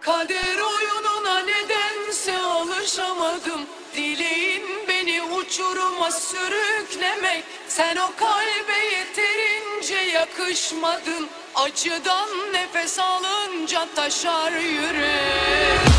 Kader oyununa nedense alışamadım. Dileğin beni uçuruma sürüklemek. Sen o kalbe yeterince yakışmadın. Acıdan nefes alınca taşar yürek.